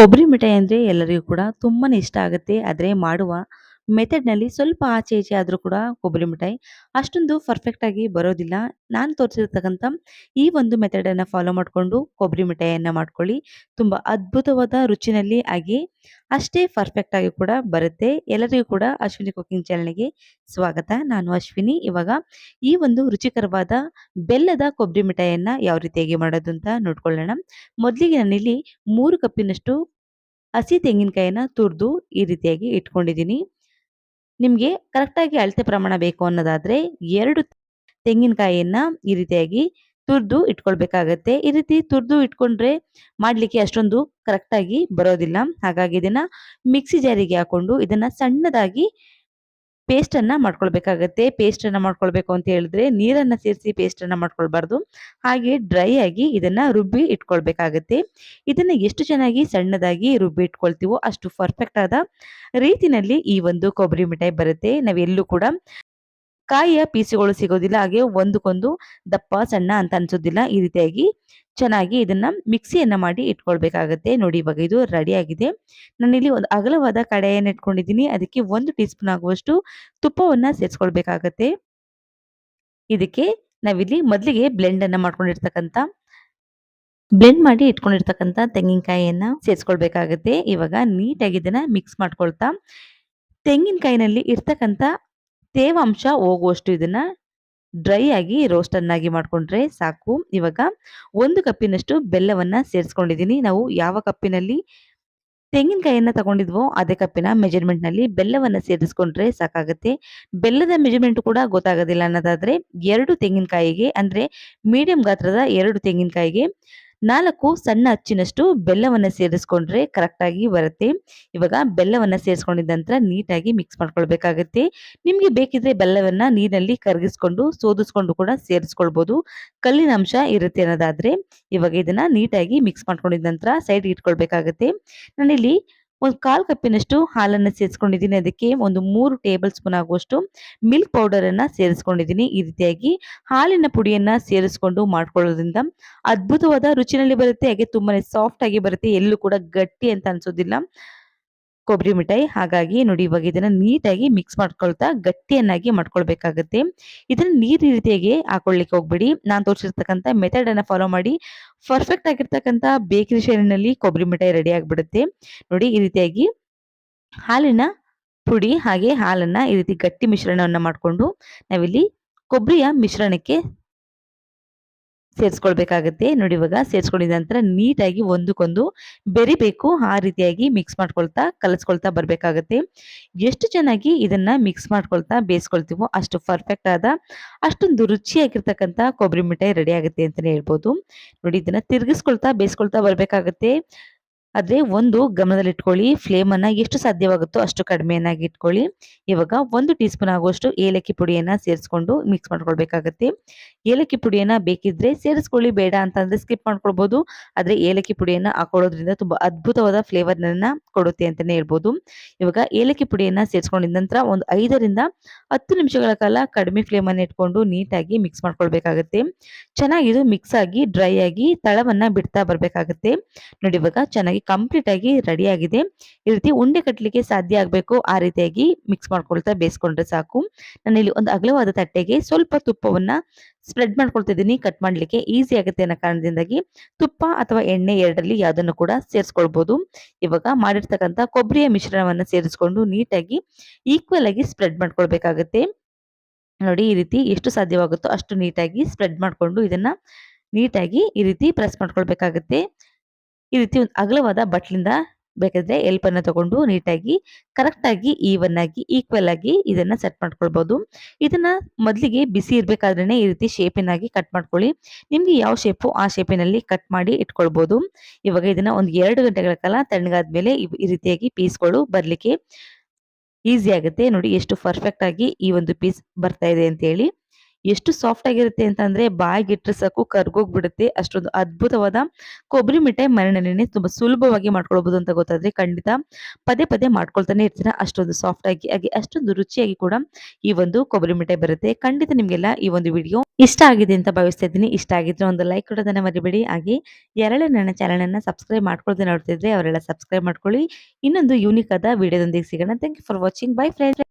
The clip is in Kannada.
ಕೊಬ್ಬರಿ ಮಿಠಾಯಿ ಅಂದರೆ ಎಲ್ಲರಿಗೂ ಕೂಡ ತುಂಬಾ ಇಷ್ಟ ಆಗುತ್ತೆ. ಆದರೆ ಮಾಡುವ ಮೆಥಡ್ನಲ್ಲಿ ಸ್ವಲ್ಪ ಆಚೆ ಈಚೆ ಆದರೂ ಕೂಡ ಕೊಬ್ಬರಿ ಮಿಠಾಯಿ ಅಷ್ಟೊಂದು ಪರ್ಫೆಕ್ಟಾಗಿ ಬರೋದಿಲ್ಲ. ನಾನು ತೋರಿಸಿರ್ತಕ್ಕಂಥ ಈ ಒಂದು ಮೆಥಡನ್ನು ಫಾಲೋ ಮಾಡಿಕೊಂಡು ಕೊಬ್ಬರಿ ಮಿಠಾಯಿಯನ್ನು ಮಾಡ್ಕೊಳ್ಳಿ. ತುಂಬ ಅದ್ಭುತವಾದ ರುಚಿನಲ್ಲಿ ಆಗಿ ಅಷ್ಟೇ ಪರ್ಫೆಕ್ಟಾಗಿ ಕೂಡ ಬರುತ್ತೆ. ಎಲ್ಲರಿಗೂ ಕೂಡ ಅಶ್ವಿನಿ ಕುಕಿಂಗ್ ಚಾನಲ್ಗೆ ಸ್ವಾಗತ. ನಾನು ಅಶ್ವಿನಿ. ಇವಾಗ ಈ ಒಂದು ರುಚಿಕರವಾದ ಬೆಲ್ಲದ ಕೊಬ್ಬರಿ ಮಿಠಾಯಿಯನ್ನು ಯಾವ ರೀತಿಯಾಗಿ ಮಾಡೋದು ಅಂತ ನೋಡ್ಕೊಳ್ಳೋಣ. ಮೊದಲಿಗೆ ನಾನಿಲ್ಲಿ ಮೂರು ಕಪ್ಪಿನಷ್ಟು ಹಸಿ ತೆಂಗಿನಕಾಯಿನ ತುರಿದು ಈ ರೀತಿಯಾಗಿ ಇಟ್ಕೊಂಡಿದ್ದೀನಿ. ನಿಮಗೆ ಕರೆಕ್ಟಾಗಿ ಅಳತೆ ಪ್ರಮಾಣ ಬೇಕು ಅನ್ನೋದಾದ್ರೆ ಎರಡು ತೆಂಗಿನಕಾಯಿಯನ್ನ ಈ ರೀತಿಯಾಗಿ ತುರಿದು ಇಟ್ಕೊಳ್ಬೇಕಾಗತ್ತೆ. ಈ ರೀತಿ ತುರಿದು ಇಟ್ಕೊಂಡ್ರೆ ಮಾಡ್ಲಿಕ್ಕೆ ಅಷ್ಟೊಂದು ಕರೆಕ್ಟಾಗಿ ಬರೋದಿಲ್ಲ. ಹಾಗಾಗಿ ಇದನ್ನ ಮಿಕ್ಸಿ ಜಾರಿಗೆ ಹಾಕೊಂಡು ಇದನ್ನ ಸಣ್ಣದಾಗಿ ಪೇಸ್ಟನ್ನು ಮಾಡ್ಕೊಳ್ಬೇಕಾಗತ್ತೆ. ಪೇಸ್ಟನ್ನು ಮಾಡ್ಕೊಳ್ಬೇಕು ಅಂತ ಹೇಳಿದ್ರೆ ನೀರನ್ನು ಸೇರಿಸಿ ಪೇಸ್ಟನ್ನು ಮಾಡ್ಕೊಳ್ಬಾರ್ದು. ಹಾಗೆ ಡ್ರೈ ಆಗಿ ಇದನ್ನು ರುಬ್ಬಿ ಇಟ್ಕೊಳ್ಬೇಕಾಗತ್ತೆ. ಇದನ್ನು ಎಷ್ಟು ಚೆನ್ನಾಗಿ ಸಣ್ಣದಾಗಿ ರುಬ್ಬಿ ಇಟ್ಕೊಳ್ತೀವೋ ಅಷ್ಟು ಪರ್ಫೆಕ್ಟ್ ಆದ ರೀತಿನಲ್ಲಿ ಈ ಒಂದು ಕೊಬ್ಬರಿ ಮಿಠಾಯಿ ಬರುತ್ತೆ. ನಾವೆಲ್ಲೂ ಕೂಡ ಕಾಯಿಯ ಪೀಸುಗಳು ಸಿಗೋದಿಲ್ಲ, ಹಾಗೆ ಒಂದಕ್ಕೊಂದು ದಪ್ಪ, ಸಣ್ಣ ಅಂತ ಅನ್ಸೋದಿಲ್ಲ. ಈ ರೀತಿಯಾಗಿ ಚೆನ್ನಾಗಿ ಇದನ್ನ ಮಿಕ್ಸಿಯನ್ನ ಮಾಡಿ ಇಟ್ಕೊಳ್ಬೇಕಾಗತ್ತೆ. ನೋಡಿ, ಇವಾಗ ಇದು ರೆಡಿ ಆಗಿದೆ. ನಾನಿಲ್ಲಿ ಒಂದು ಅಗಲವಾದ ಕಡೆಯನ್ನು ಇಟ್ಕೊಂಡಿದ್ದೀನಿ. ಅದಕ್ಕೆ ಒಂದು ಟೀ ಸ್ಪೂನ್ ಆಗುವಷ್ಟು ತುಪ್ಪವನ್ನ ಸೇರಿಸ್ಕೊಳ್ಬೇಕಾಗತ್ತೆ. ಇದಕ್ಕೆ ನಾವಿಲ್ಲಿ ಮೊದಲಿಗೆ ಬ್ಲೆಂಡ್ ಅನ್ನ ಮಾಡ್ಕೊಂಡಿರ್ತಕ್ಕಂಥ ಬ್ಲೆಂಡ್ ಮಾಡಿ ಇಟ್ಕೊಂಡಿರ್ತಕ್ಕಂಥ ತೆಂಗಿನಕಾಯಿಯನ್ನ ಸೇರಿಸ್ಕೊಳ್ಬೇಕಾಗತ್ತೆ. ಇವಾಗ ನೀಟಾಗಿ ಇದನ್ನ ಮಿಕ್ಸ್ ಮಾಡ್ಕೊಳ್ತಾ, ತೆಂಗಿನಕಾಯಿನಲ್ಲಿ ಇರ್ತಕ್ಕಂಥ ತೇವಾಂಶ ಹೋಗುವಷ್ಟು ಇದನ್ನ ಡ್ರೈ ಆಗಿ ರೋಸ್ಟ್ ಅನ್ನಾಗಿ ಮಾಡ್ಕೊಂಡ್ರೆ ಸಾಕು. ಇವಾಗ ಒಂದು ಕಪ್ಪಿನಷ್ಟು ಬೆಲ್ಲವನ್ನ ಸೇರಿಸ್ಕೊಂಡಿದ್ದೀನಿ. ನಾವು ಯಾವ ಕಪ್ಪಿನಲ್ಲಿ ತೆಂಗಿನಕಾಯಿಯನ್ನು ತಗೊಂಡಿದ್ವೋ ಅದೇ ಕಪ್ಪಿನ ಮೆಜರ್ಮೆಂಟ್ನಲ್ಲಿ ಬೆಲ್ಲವನ್ನು ಬೆಲ್ಲವನ್ನ ಸೇರಿಸ್ಕೊಂಡ್ರೆ ಸಾಕಾಗುತ್ತೆ. ಬೆಲ್ಲದ ಮೆಜರ್ಮೆಂಟ್ ಕೂಡ ಗೊತ್ತಾಗೋದಿಲ್ಲ ಅನ್ನೋದಾದ್ರೆ ಎರಡು ತೆಂಗಿನಕಾಯಿಗೆ, ಅಂದ್ರೆ ಮೀಡಿಯಂ ಗಾತ್ರದ ಎರಡು ತೆಂಗಿನಕಾಯಿಗೆ ನಾಲ್ಕು ಸಣ್ಣ ಅಚ್ಚಿನಷ್ಟು ಬೆಲ್ಲವನ್ನ ಸೇರಿಸ್ಕೊಂಡ್ರೆ ಕರೆಕ್ಟ್ ಆಗಿ ಬರುತ್ತೆ. ಇವಾಗ ಬೆಲ್ಲವನ್ನ ಸೇರಿಸ್ಕೊಂಡಿದ್ದ ನಂತರ ನೀಟಾಗಿ ಮಿಕ್ಸ್ ಮಾಡ್ಕೊಳ್ಬೇಕಾಗುತ್ತೆ. ನಿಮಗೆ ಬೇಕಿದ್ರೆ ಬೆಲ್ಲವನ್ನ ನೀರಿನಲ್ಲಿ ಕರಗಿಸ್ಕೊಂಡು, ಸೋದಿಸ್ಕೊಂಡು ಕೂಡ ಸೇರಿಸ್ಕೊಳ್ಬಹುದು ಕಲ್ಲಿನ ಅಂಶ ಇರುತ್ತೆ ಅನ್ನೋದಾದ್ರೆ ಇವಾಗ ಇದನ್ನ ನೀಟಾಗಿ ಮಿಕ್ಸ್ ಮಾಡ್ಕೊಂಡಿದ್ದ ನಂತರ ಸೈಡ್ ಇಟ್ಕೊಳ್ಬೇಕಾಗುತ್ತೆ. ನಾನಿಲ್ಲಿ ಒಂದು ಕಾಲು ಕಪ್ಪಿನಷ್ಟು ಹಾಲನ್ನು ಸೇರಿಸ್ಕೊಂಡಿದ್ದೀನಿ. ಅದಕ್ಕೆ ಒಂದು ಮೂರು ಟೇಬಲ್ ಸ್ಪೂನ್ ಆಗುವಷ್ಟು ಮಿಲ್ಕ್ ಪೌಡರನ್ನು ಸೇರಿಸ್ಕೊಂಡಿದ್ದೀನಿ. ಈ ರೀತಿಯಾಗಿ ಹಾಲಿನ ಪುಡಿಯನ್ನು ಸೇರಿಸ್ಕೊಂಡು ಮಾಡ್ಕೊಳ್ಳೋದ್ರಿಂದ ಅದ್ಭುತವಾದ ರುಚಿನಲ್ಲಿ ಬರುತ್ತೆ. ಹಾಗೆ ತುಂಬಾನೇ ಸಾಫ್ಟ್ ಆಗಿ ಬರುತ್ತೆ. ಎಲ್ಲೂ ಕೂಡ ಗಟ್ಟಿ ಅಂತ ಅನ್ಸೋದಿಲ್ಲ. ಕೊಬ್ಬರಿ ಮಿಠಾಯಿ, ಹಾಗಾಗಿ ನೋಡಿ ಇವಾಗ ಇದನ್ನ ನೀಟಾಗಿ ಮಿಕ್ಸ್ ಮಾಡ್ಕೊಳ್ತಾ ಗಟ್ಟಿಯನ್ನಾಗಿ ಮಾಡ್ಕೊಳ್ಬೇಕಾಗತ್ತೆ. ಇದನ್ನ ನೀರ್ ರೀತಿಯಾಗಿ ಹಾಕೊಳ್ಳಿಕ್ಕೆ ಹೋಗ್ಬೇಡಿ. ನಾನು ತೋರಿಸಿರ್ತಕ್ಕಂಥ ಮೆಥಡ್ ಅನ್ನ ಫಾಲೋ ಮಾಡಿ. ಪರ್ಫೆಕ್ಟ್ ಆಗಿರ್ತಕ್ಕಂಥ ಬೇಕರಿ ಶೈಲಿನಲ್ಲಿ ಕೊಬ್ಬರಿ ಮಿಠಾಯಿ ರೆಡಿ ಆಗಿಬಿಡುತ್ತೆ. ನೋಡಿ ಈ ರೀತಿಯಾಗಿ ಹಾಲಿನ ಪುಡಿ ಹಾಗೆ ಹಾಲನ್ನ ಈ ರೀತಿ ಗಟ್ಟಿ ಮಿಶ್ರಣವನ್ನ ಮಾಡಿಕೊಂಡು ನಾವಿಲ್ಲಿ ಕೊಬ್ಬರಿಯ ಮಿಶ್ರಣಕ್ಕೆ ಸೇರಿಸ್ಕೊಳ್ಬೇಕಾಗತ್ತೆ. ನೋಡಿ ಇವಾಗ ಸೇರಿಸ್ಕೊಂಡಿದ ನಂತರ ನೀಟಾಗಿ ಒಂದಕ್ಕೊಂದು ಬೆರಿಬೇಕು ಆ ರೀತಿಯಾಗಿ ಮಿಕ್ಸ್ ಮಾಡ್ಕೊಳ್ತಾ, ಕಲಸ್ಕೊಳ್ತಾ ಬರಬೇಕಾಗತ್ತೆ. ಎಷ್ಟು ಚೆನ್ನಾಗಿ ಇದನ್ನ ಮಿಕ್ಸ್ ಮಾಡ್ಕೊಳ್ತಾ ಬೇಯಿಸ್ಕೊಳ್ತೀವೋ ಅಷ್ಟು ಪರ್ಫೆಕ್ಟ್ ಆದ, ಅಷ್ಟೊಂದು ರುಚಿಯಾಗಿರ್ತಕ್ಕಂಥ ಕೊಬ್ಬರಿ ಮಿಠಾಯಿ ರೆಡಿ ಆಗುತ್ತೆ ಅಂತಲೇ ಹೇಳ್ಬೋದು. ನೋಡಿ ಇದನ್ನ ತಿರುಗಿಸ್ಕೊಳ್ತಾ, ಬೇಯಿಸ್ಕೊಳ್ತಾ ಬರಬೇಕಾಗತ್ತೆ. ಆದ್ರೆ ಒಂದು ಗಮನದಲ್ಲಿಟ್ಕೊಳ್ಳಿ ಅನ್ನ ಎಷ್ಟು ಸಾಧ್ಯವಾಗುತ್ತೋ ಅಷ್ಟು ಕಡಿಮೆಯನ್ನಾಗಿ ಇಟ್ಕೊಳ್ಳಿ. ಇವಾಗ ಒಂದು ಟೀ ಸ್ಪೂನ್ ಆಗುವಷ್ಟು ಏಲಕ್ಕಿ ಪುಡಿಯನ್ನ ಸೇರಿಸ್ಕೊಂಡು ಮಿಕ್ಸ್ ಮಾಡ್ಕೊಳ್ಬೇಕಾಗತ್ತೆ. ಏಲಕ್ಕಿ ಪುಡಿಯನ್ನ ಬೇಕಿದ್ರೆ ಸೇರಿಸ್ಕೊಳ್ಳಿ, ಬೇಡ ಅಂತಂದ್ರೆ ಸ್ಕಿಪ್ ಮಾಡ್ಕೊಳ್ಬಹುದು ಆದ್ರೆ ಏಲಕ್ಕಿ ಪುಡಿಯನ್ನ ಹಾಕೊಳ್ಳೋದ್ರಿಂದ ತುಂಬಾ ಅದ್ಭುತವಾದ ಫ್ಲೇವರ್ ಫ್ಲೇವರ್ನ ಕೊಡುತ್ತೆ ಅಂತಾನೆ ಹೇಳ್ಬೋದು. ಇವಾಗ ಏಲಕ್ಕಿ ಪುಡಿಯನ್ನ ಸೇರಿಸ್ಕೊಂಡಿದ ನಂತರ ಒಂದು ಐದರಿಂದ ಹತ್ತು ನಿಮಿಷಗಳ ಕಾಲ ಕಡಿಮೆ ಫ್ಲೇಮ್ ಅನ್ನ ಇಟ್ಕೊಂಡು ನೀಟಾಗಿ ಮಿಕ್ಸ್ ಮಾಡ್ಕೊಳ್ಬೇಕಾಗತ್ತೆ. ಚೆನ್ನಾಗಿದು ಮಿಕ್ಸ್ ಆಗಿ ಡ್ರೈ ಆಗಿ ತಳವನ್ನ ಬಿಡ್ತಾ ಬರ್ಬೇಕಾಗತ್ತೆ. ನೋಡಿ ಇವಾಗ ಚೆನ್ನಾಗಿ ಕಂಪ್ಲೀಟ್ ಆಗಿ ರೆಡಿ ಆಗಿದೆ. ಈ ರೀತಿ ಉಂಡೆ ಕಟ್ಟಲಿಕ್ಕೆ ಸಾಧ್ಯ ಆಗಬೇಕು. ಆ ರೀತಿಯಾಗಿ ಮಿಕ್ಸ್ ಮಾಡ್ಕೊಳ್ತಾ ಬೇಯಿಸ್ಕೊಂಡ್ರೆ ಸಾಕು. ನಾನು ಇಲ್ಲಿ ಒಂದು ಅಗಲವಾದ ತಟ್ಟೆಗೆ ಸ್ವಲ್ಪ ತುಪ್ಪವನ್ನ ಸ್ಪ್ರೆಡ್ ಮಾಡ್ಕೊಳ್ತಿದ್ದೀನಿ. ಕಟ್ ಮಾಡ್ಲಿಕ್ಕೆ ಈಸಿ ಆಗುತ್ತೆ ಅನ್ನೋ ಕಾರಣದಿಂದಾಗಿ ತುಪ್ಪ ಅಥವಾ ಎಣ್ಣೆ ಎರಡರಲ್ಲಿ ಯಾವುದನ್ನು ಕೂಡ ಸೇರಿಸ್ಕೊಳ್ಬೋದು. ಇವಾಗ ಮಾಡಿರ್ತಕ್ಕಂಥ ಕೊಬ್ಬರಿಯ ಮಿಶ್ರಣವನ್ನು ಸೇರಿಸ್ಕೊಂಡು ನೀಟಾಗಿ ಈಕ್ವಲ್ ಆಗಿ ಸ್ಪ್ರೆಡ್ ಮಾಡ್ಕೊಳ್ಬೇಕಾಗತ್ತೆ. ನೋಡಿ ಈ ರೀತಿ ಎಷ್ಟು ಸಾಧ್ಯವಾಗುತ್ತೋ ಅಷ್ಟು ನೀಟಾಗಿ ಸ್ಪ್ರೆಡ್ ಮಾಡಿಕೊಂಡು ಇದನ್ನ ನೀಟಾಗಿ ಈ ರೀತಿ ಪ್ರೆಸ್ ಮಾಡ್ಕೊಳ್ಬೇಕಾಗತ್ತೆ. ಈ ರೀತಿ ಒಂದು ಅಗಲವಾದ ಬಟ್ಲಿಂದ ಬೇಕಾದ್ರೆ ಎಲ್ಪನ್ನ ತಗೊಂಡು ನೀಟಾಗಿ ಕರೆಕ್ಟ್ ಆಗಿ ಈವನ್ ಆಗಿ ಈಕ್ವಲ್ ಆಗಿ ಇದನ್ನ ಸೆಟ್ ಮಾಡ್ಕೊಳ್ಬಹುದು ಇದನ್ನ ಮೊದಲಿಗೆ ಬಿಸಿ ಇರ್ಬೇಕಾದ್ರೇನೆ ಈ ರೀತಿ ಶೇಪಿನಾಗಿ ಕಟ್ ಮಾಡ್ಕೊಳ್ಳಿ. ನಿಮ್ಗೆ ಯಾವ ಶೇಪು ಆ ಶೇಪಿನಲ್ಲಿ ಕಟ್ ಮಾಡಿ ಇಟ್ಕೊಳ್ಬಹುದು ಇವಾಗ ಇದನ್ನ ಒಂದು ಎರಡು ಗಂಟೆಗಳ ಕಾಲ ತಣ್ಣಗಾದ್ಮೇಲೆ ಈ ರೀತಿಯಾಗಿ ಪೀಸ್ಗಳು ಬರ್ಲಿಕ್ಕೆ ಈಸಿ ಆಗುತ್ತೆ. ನೋಡಿ ಎಷ್ಟು ಪರ್ಫೆಕ್ಟ್ ಆಗಿ ಈ ಒಂದು ಪೀಸ್ ಬರ್ತಾ ಇದೆ ಅಂತ ಹೇಳಿ ಎಷ್ಟು ಸಾಫ್ಟ್ ಆಗಿರುತ್ತೆ ಅಂತಂದ್ರೆ ಬಾಯಿಗಿಟ್ಟರೆ ಸಾಕು, ಕರ್ಗೋಗ್ಬಿಡುತ್ತೆ. ಅಷ್ಟೊಂದು ಅದ್ಭುತವಾದ ಕೊಬ್ಬರಿ ಮಿಠಾಯಿ ಮರಣನೆ ತುಂಬಾ ಸುಲಭವಾಗಿ ಮಾಡ್ಕೊಳ್ಬಹುದು ಅಂತ ಗೊತ್ತಾದ್ರೆ ಖಂಡಿತ ಪದೇ ಪದೇ ಮಾಡ್ಕೊಳ್ತಾನೆ ಇರ್ತೀರಾ. ಅಷ್ಟೊಂದು ಸಾಫ್ಟ್ ಆಗಿ, ಹಾಗೆ ಅಷ್ಟೊಂದು ರುಚಿಯಾಗಿ ಕೂಡ ಈ ಒಂದು ಕೊಬ್ಬರಿ ಮಿಠಾಯಿ ಬರುತ್ತೆ. ಖಂಡಿತ ನಿಮ್ಗೆಲ್ಲ ಈ ಒಂದು ವಿಡಿಯೋ ಇಷ್ಟ ಆಗಿದೆ ಅಂತ ಭಾವಿಸ್ತಾ ಇದ್ದೀನಿ. ಇಷ್ಟ ಆಗಿದ್ರೆ ಒಂದು ಲೈಕ್ ಕೊಡೋದನ್ನ ಮರಿಬೇಡಿ. ಹಾಗೆ ಯಾರೆಲ್ಲ ನನ್ನ ಚಾನಲ್ ಅನ್ನ ಸಬ್ಸ್ಕ್ರೈಬ್ ಮಾಡ್ಕೊಳ್ದೆ ನೋಡ್ತಿದ್ರೆ ಅವರೆಲ್ಲ ಸಬ್ಸ್ಕ್ರೈಬ್ ಮಾಡ್ಕೊಳ್ಳಿ. ಇನ್ನೊಂದು ಯೂನಿಕ್ ಆದ ವಿಡಿಯೋದೊಂದಿಗೆ ಸಿಗೋಣ. Thank you for watching bye friends